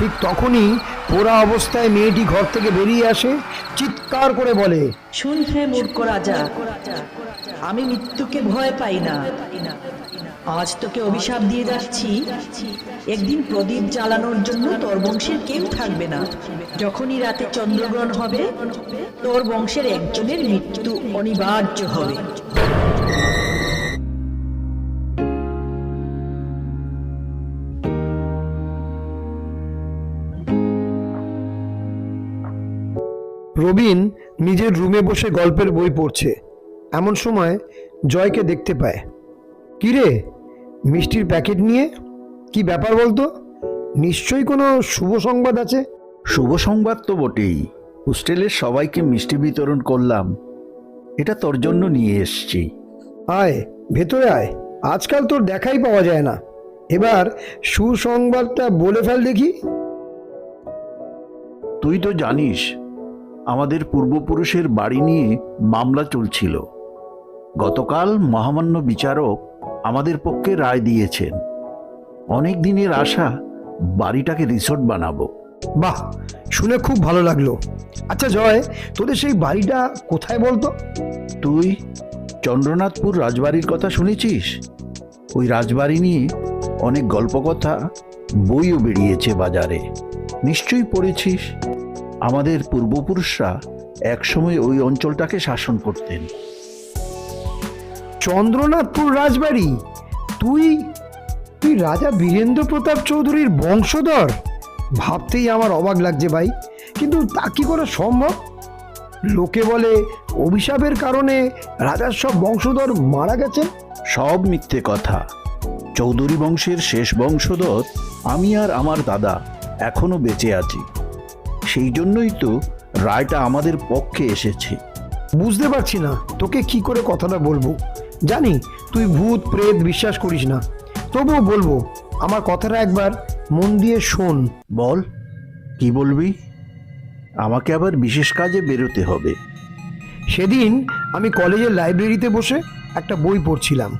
ঠিক তখনই পোড়া অবস্থায় মেয়েটি ঘর থেকে বেরিয়ে আসে, চিৎকার করে বলে শুন হে মূর্খ রাজা, আমি মৃত্যুকে ভয় পাই না। আজ তোকে অভিশাপ দিয়ে যাচ্ছি। একদিন প্রদীপ জ্বালানোর জন্য তোর বংশের কেউ থাকবে না। যখনই রাতে চন্দ্রগ্রহণ হবে, তোর বংশের একজনের মৃত্যু অনিবার্য হবে। রবিন নিজের রুমে বসে গল্পের বই পড়ছে। এমন সময় জয়কে দেখতে পায়। কিরে মিষ্টির প্যাকেট নিয়ে? কি ব্যাপার বলতো? নিশ্চয়ই কোনো শুভ সংবাদ আছে? শুভ সংবাদ তো বটেই। হোস্টেলের সবাইকে মিষ্টি বিতরণ করলাম। এটা তোর জন্য নিয়ে এসছি। আয় ভেতরে আয়। আজকাল তোর দেখাই পাওয়া যায় না। এবার সুসংবাদটা বলে ফেল দেখি। তুই তো জানিস আমাদের পূর্বপুরুষের বাড়ি নিয়ে মামলা চলছিল। গতকাল মহামান্য বিচারক আমাদের পক্ষে রায় দিয়েছেন। অনেক দিনের আশা বাড়িটাকে রিসোর্ট বানাবো। বাহ শুনে খুব ভালো লাগল। আচ্ছা জয় তোদের সেই বাড়িটা কোথায় বলতো? তুই চন্দ্রনাথপুর রাজবাড়ির কথা শুনেছিস? ওই রাজবাড়ি নিয়ে অনেক গল্পকথা বইও বেরিয়েছে বাজারে। নিশ্চয়ই পড়েছিস? আমাদের পূর্বপুরুষরা একসময় ওই অঞ্চলটাকে শাসন করতেন। চন্দ্রনাথপুর রাজবাড়ি তুই তুই রাজা বীরেন্দ্র প্রতাপ চৌধুরীর বংশধর? ভাবতেই আমার অবাক লাগছে ভাই কিন্তু তা কি করে সম্ভব? লোকে বলে অভিশাপের কারণে রাজার সব বংশধর মারা গেছে সব মিথ্যে কথা। চৌধুরী বংশের শেষ বংশধর আমি আর আমার দাদা এখনও বেঁচে আছি। সেই জন্যই তো রায়টা আমাদের পক্ষে এসেছে। বুঝতে পারছি না তোকে কি করে কথাটা বলব? জানি তুই ভূত প্রেত বিশ্বাস করিস না। তবুও বলব আমার কথাটা একবার মন দিয়ে শোন। বল কি বলবি? আমাকে আবার বিশেষ কাজে বেরোতে হবে। সেদিন আমি কলেজের লাইব্রেরিতে বসে একটা বই পড়ছিলাম।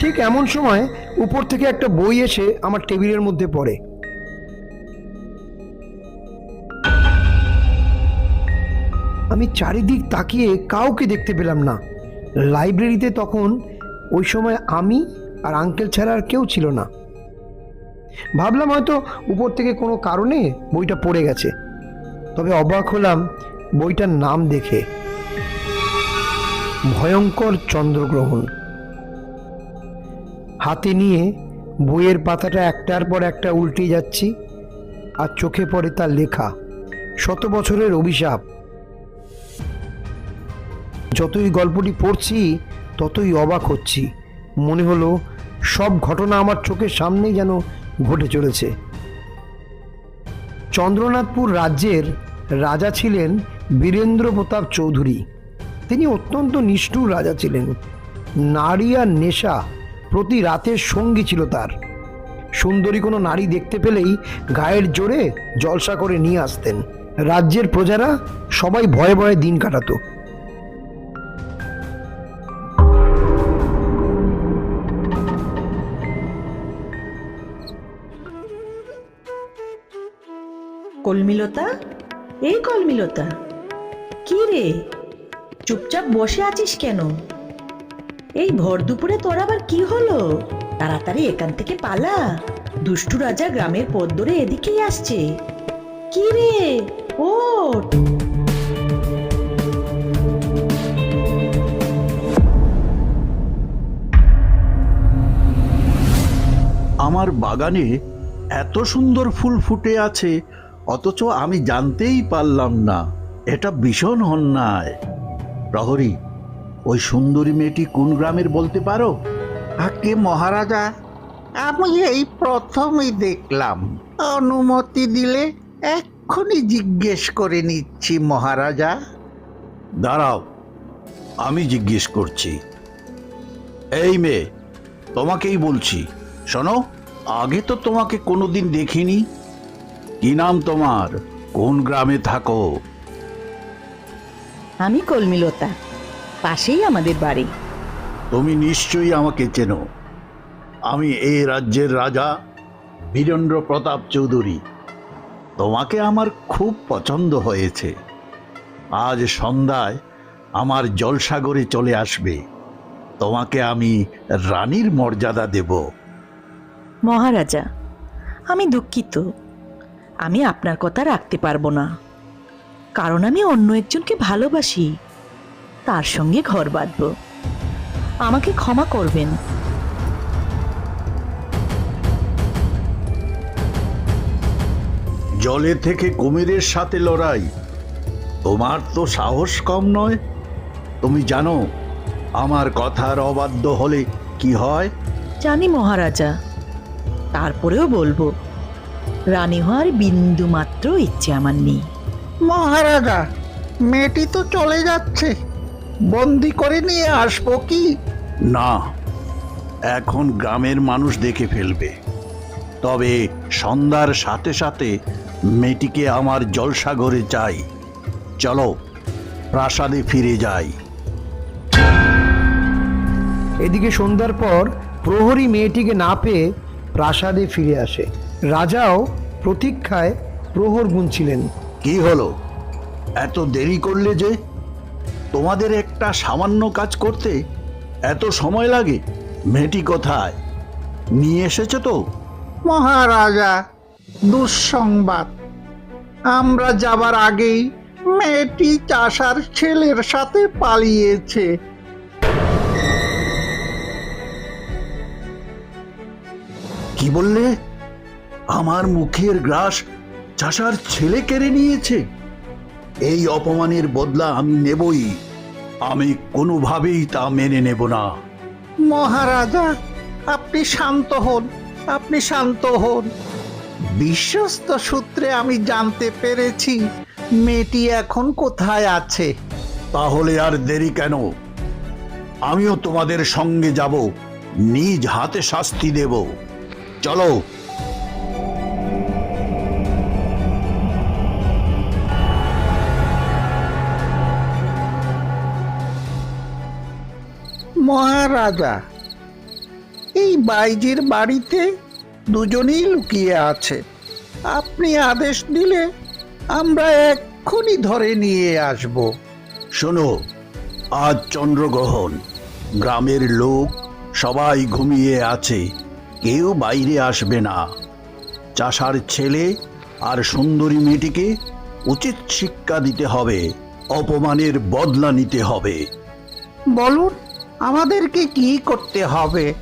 ঠিক এমন সময় উপর থেকে একটা বই এসে আমার টেবিলের মধ্যে পড়ে। আমি চারিদিক তাকিয়ে কাউকে দেখতে পেলাম না। লাইব্রেরিতে তখন ওই সময় আমি আর আঙ্কেল ছাড়া আর কেউ ছিল না। ভাবলাম হয়তো উপর থেকে কোনো কারণে বইটা পড়ে গেছে। তবে অবাক হলাম বইটার নাম দেখে। ভয়ঙ্কর চন্দ্রগ্রহণ। হাতে নিয়ে বইয়ের পাতাটা একটার পর একটা উল্টে যাচ্ছি আর চোখে পড়ে তার লেখা, শত বছরের অভিশাপ। যতই গল্পটি পড়ছি, ততই অবাক হচ্ছি। মনে হলো সব ঘটনা আমার চোখের সামনেই যেন ঘটে চলেছে। চন্দ্রনাথপুর রাজ্যের রাজা ছিলেন বীরেন্দ্র প্রতাপ চৌধুরী। তিনি অত্যন্ত নিষ্ঠুর রাজা ছিলেন। নারী আর নেশা প্রতি রাতের সঙ্গী ছিল তার। সুন্দরী কোনো নারী দেখতে পেলেই গায়ের জোরে জলসা করে নিয়ে আসতেন। রাজ্যের প্রজারা সবাই ভয়ে ভয়ে দিন কাটাতো। কলমিলতা? এই কলমিলতা, কি রে? চুপচাপ বসে আছিস কেন? এই ভর দুপুরে তোর আবার কি হলো? তাড়াতাড়ি এখান থেকে পালা। দুষ্টু রাজা গ্রামের পথ ধরে এদিকেই আসছে। কি রে? ওঠ। আমার বাগানে এত সুন্দর ফুল ফুটে আছে, অথচ আমি জানতেই পারলাম না। এটা ভীষণ অন্যায়। প্রহরী ওই সুন্দরী মেয়েটি কোন গ্রামের বলতে পারো? আগে মহারাজা আমি এই প্রথমই দেখলাম। অনুমতি দিলে এক্ষুনি জিজ্ঞেস করে নিচ্ছি মহারাজা। দাঁড়াও আমি জিজ্ঞেস করছি। এই মেয়ে তোমাকেই বলছি শোনো আগে তো তোমাকে কোনোদিন দেখিনি। কি নাম তোমার? কোন গ্রামে থাকো? আমি কলমিলতা। পাশেই আমাদের বাড়ি। তুমি নিশ্চয়ই আমাকে চেনো। আমি এই রাজ্যের রাজা বীরেন্দ্র প্রতাপ চৌধুরী। তোমাকে আমার খুব পছন্দ হয়েছে। আজ সন্ধ্যায় আমার জলসাগরে চলে আসবে। তোমাকে আমি রানীর মর্যাদা দেব। মহারাজা আমি দুঃখিত। আমি আপনার কথা রাখতে পারব না। কারণ আমি অন্য একজনকে ভালোবাসি। তার সঙ্গে ঘর বাঁধব। আমাকে ক্ষমা করবেন। জলে থেকে কুমিরের সাথে লড়াই। তোমার তো সাহস কম নয়। তুমি জানো আমার কথার অবাধ্য হলে কি হয়? জানি মহারাজা তারপরেও বলব রানী হওয়ার বিন্দু মাত্র ইচ্ছে আমার নেই। মহারাজা মেয়েটি তো চলে যাচ্ছে। বন্দি করে নিয়ে আসব কি? না এখন গ্রামের মানুষ দেখে ফেলবে। তবে সন্ধ্যার সাথে সাথে মেয়েটিকে আমার জলসাগরে চাই। চলো প্রাসাদে ফিরে যাই। এদিকে সন্ধ্যার পর প্রহরী মেয়েটিকে না পেয়ে প্রাসাদে ফিরে আসে। রাজাও প্রতীক্ষায় প্রহর গুনছিলেন। কি হলো? এত দেরি করলে যে? তোমাদের একটা সামান্য কাজ করতে এত সময় লাগে? মেয়েটি কোথায়? নিয়ে এসেছ তো? মহারাজা দুঃসংবাদ। আমরা যাবার আগেই মেয়েটি চাষার ছেলের সাথে পালিয়েছে। কি বললে? আমার মুখের গ্রাস চাষার ছেলে কেড়ে নিয়েছে। এই অপমানের বদলা আমি নেবই। আমি কোনোভাবেই তা মেনে নেব না। মহারাজা আপনি শান্ত হন আপনি শান্ত হন। বিশ্বস্ত সূত্রে আমি জানতে পেরেছি মেয়েটি এখন কোথায় আছে। তাহলে আর দেরি কেন? আমিও তোমাদের সঙ্গে যাব নিজ হাতে শাস্তি দেব। চলো। মহারাজা। এই বাইজির বাড়িতে দুজনেই লুকিয়ে আছে। আপনি আদেশ দিলে আমরা এক্ষুনি ধরে নিয়ে আসব। শোনো আজ চন্দ্রগ্রহণ। গ্রামের লোক সবাই ঘুমিয়ে আছে কেউ বাইরে আসবে না। চাষার ছেলে আর সুন্দরী মেয়েটিকে উচিত শিক্ষা দিতে হবে অপমানের বদলা নিতে হবে। বলুন আমাদেরকে কি করতে হবে?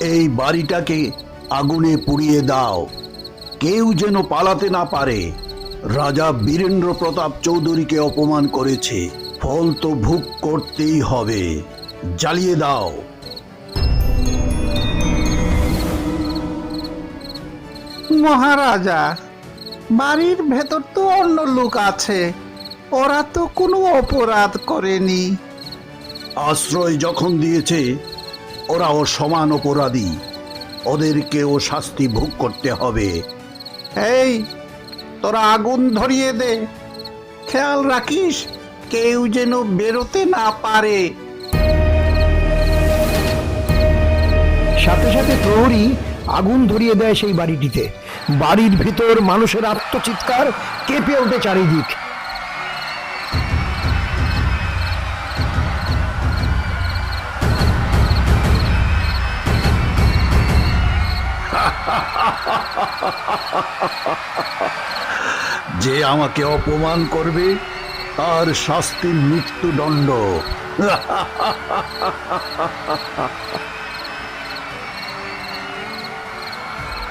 এই বাড়িটাকে আগুনে পুড়িয়ে দাও। কেউ যেন পালাতে না পারে। রাজা বীরেন্দ্র প্রতাপ চৌধুরীকে অপমান করেছে। ফল তো ভোগ করতেই হবে। জ্বালিয়ে দাও। মহারাজা বাড়ির ভেতর তো অন্য লোক আছে। ওরা তো কোনো অপরাধ করেনি। আশ্রয় যখন দিয়েছে ওরাও সমান অপরাধী। ওদেরকেও শাস্তি ভোগ করতে হবে। এই তোরা আগুন ধরিয়ে দে। খেয়াল রাখিস কেউ যেন বেরোতে না পারে। সাথে সাথে প্রহরী আগুন ধরিয়ে দেয় সেই বাড়িটিতে। বাড়ির ভিতর মানুষের আত্মচিৎকার কেঁপে ওঠে চারিদিক। যে আমাকে অপমান করবে, তার শাস্তি মৃত্যুদণ্ড।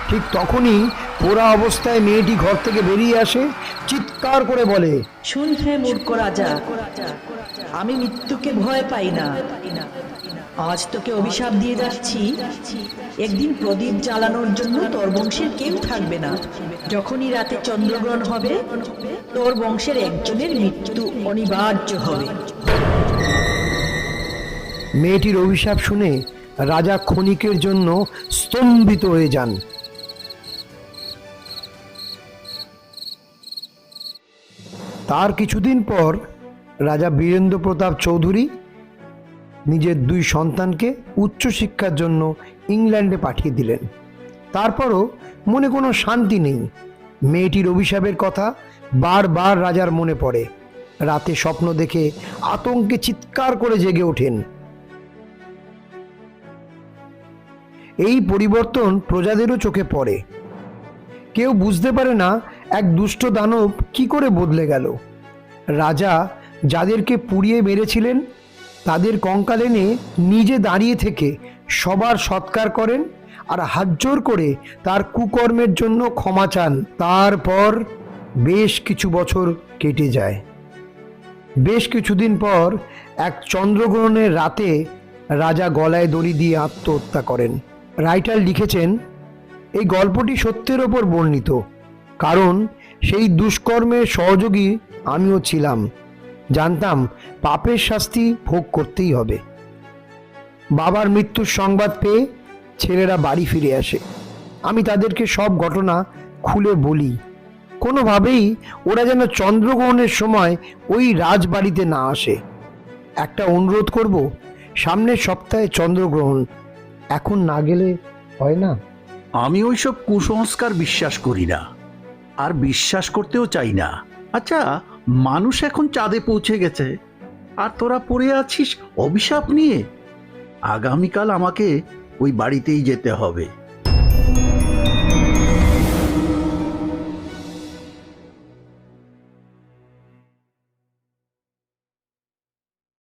ঠিক তখনই পোড়া অবস্থায় মেয়েটি ঘর থেকে বেরিয়ে আসে, চিৎকার করে বলে, শুন হে মূর্খ রাজা, আমি মৃত্যুকে ভয় পাই না। আজ তোকে অভিশাপ দিয়ে যাচ্ছি। একদিন প্রদীপ জ্বালানোর জন্য তোর বংশের কেউ থাকবে না। যখনই রাতে চন্দ্রগ্রহণ হবে, তোর বংশের একজনের মৃত্যু অনিবার্য হবে। মেয়েটির অভিশাপ শুনে রাজা ক্ষণিকের জন্য স্তম্ভিত হয়ে যান। তার কিছুদিন পর রাজা বীরেন্দ্র প্রতাপ চৌধুরী নিজের দুই সন্তানকে উচ্চশিক্ষার জন্য ইংল্যান্ডে পাঠিয়ে দিলেন। তারপরও মনে কোনো শান্তি নেই। মেয়েটির অভিশাপের কথা বারবার রাজার মনে পড়ে। রাতে স্বপ্ন দেখে আতঙ্কে চিৎকার করে জেগে ওঠেন। এই পরিবর্তন প্রজাদেরও চোখে পড়ে। কেউ বুঝতে পারে না এক দুষ্ট দানব কি করে বদলে গেল। রাজা যাদেরকে পুড়িয়ে মেরেছিলেন তাদের কঙ্কাল এনে নিজে দাঁড়িয়ে থেকে সবার সৎকার করেন আর হাতজোর করে তার কুকর্মের জন্য ক্ষমা চান। তারপর বেশ কিছু বছর কেটে যায়। বেশ কিছুদিন পর এক চন্দ্রগ্রহণের রাতে রাজা গলায় দড়ি দিয়ে আত্মহত্যা করেন। রাইটার লিখেছেন, এই গল্পটি সত্যের ওপর বর্ণিত, কারণ সেই দুষ্কর্মের সহযোগী আমিও ছিলাম। জানতাম পাপের শাস্তি ভোগ করতেই হবে। বাবার মৃত্যুর সংবাদ পেয়ে ছেলেরা বাড়ি ফিরে আসে। আমি তাদেরকে সব ঘটনা খুলে বলি। কোনোভাবেই ওরা যেন চন্দ্রগ্রহণের সময় ওই রাজবাড়িতে না আসে। একটা অনুরোধ করব, সামনের সপ্তাহে চন্দ্রগ্রহণ। এখন না গেলে হয় না? আমি ওইসব কুসংস্কার বিশ্বাস করি না। আর বিশ্বাস করতেও চাই না। আচ্ছা মানুষ এখন চাঁদে পৌঁছে গেছে। আর তোরা পড়ে আছিস অভিশাপ নিয়ে? আগামীকাল আমাকে ওই বাড়িতেই যেতে হবে।